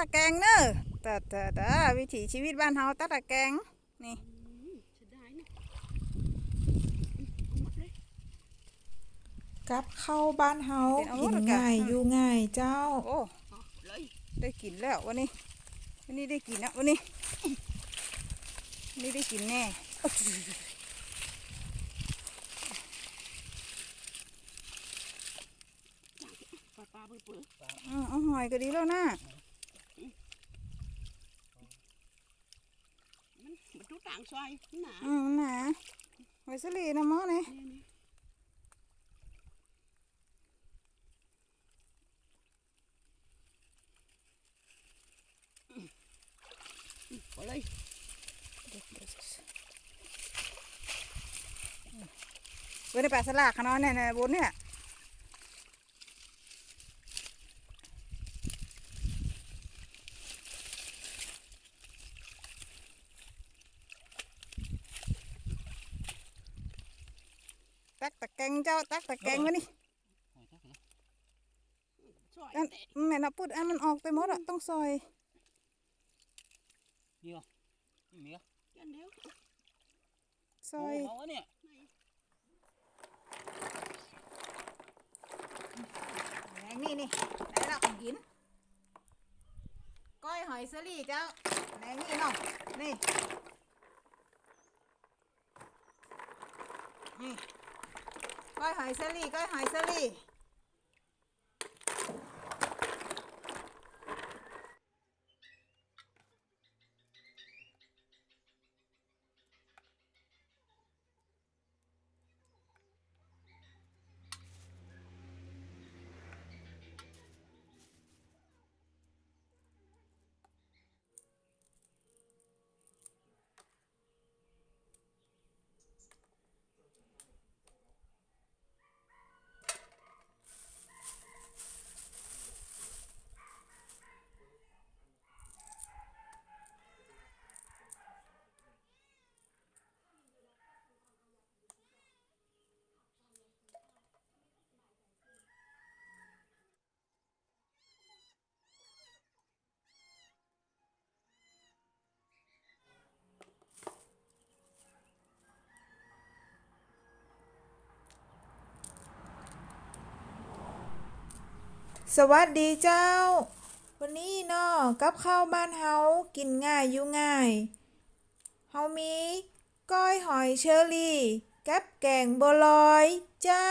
ตะแกรงเนอะแต่แต่แต่วิถีชีวิตบ้านเฮาตัดตะแกรงนี่เสียดายนะเอาหมดเลยกับเข้าวบ้านเฮากินง่ายอยู่ง่ายเจ้า โอ้เอาเลยได้กินแล้ววันนี้ วันนี้ได้กินนะวันนี้วันนี้ได้กินแน่ปลาปลาเปื่อยเปื่อยอืมเอาหอยก็ดีแล้วนะ มันมันทุกต่างซอยหนาอืมหนาหอยสลีนะหมอนี่นี่นี่อืมอืมเอาเลยเว้ยในป่าสลากขนาดเนี่ยในบนเนี่ย ตักตะแกงเจ้าตักตะแกงมานี่อันแม่นับพูดอันมันออกไปหมดอะต้องซอยนี่เหรอนี่มีเหรอกันเดียวซอยเขาอะเนี่ยแหงนี่นี่ได้แล้วของกินก้อยหอยสลีเจ้าแหงนี่เนาะนี่นี่ ก้อยหอยสลี สวัสดีเจ้า วันนี้เนาะกับข้าวบ้านเฮากินง่ายอยู่ง่ายเฮามีก้อยหอยเชอรี่กับแกงบัวลอยเจ้า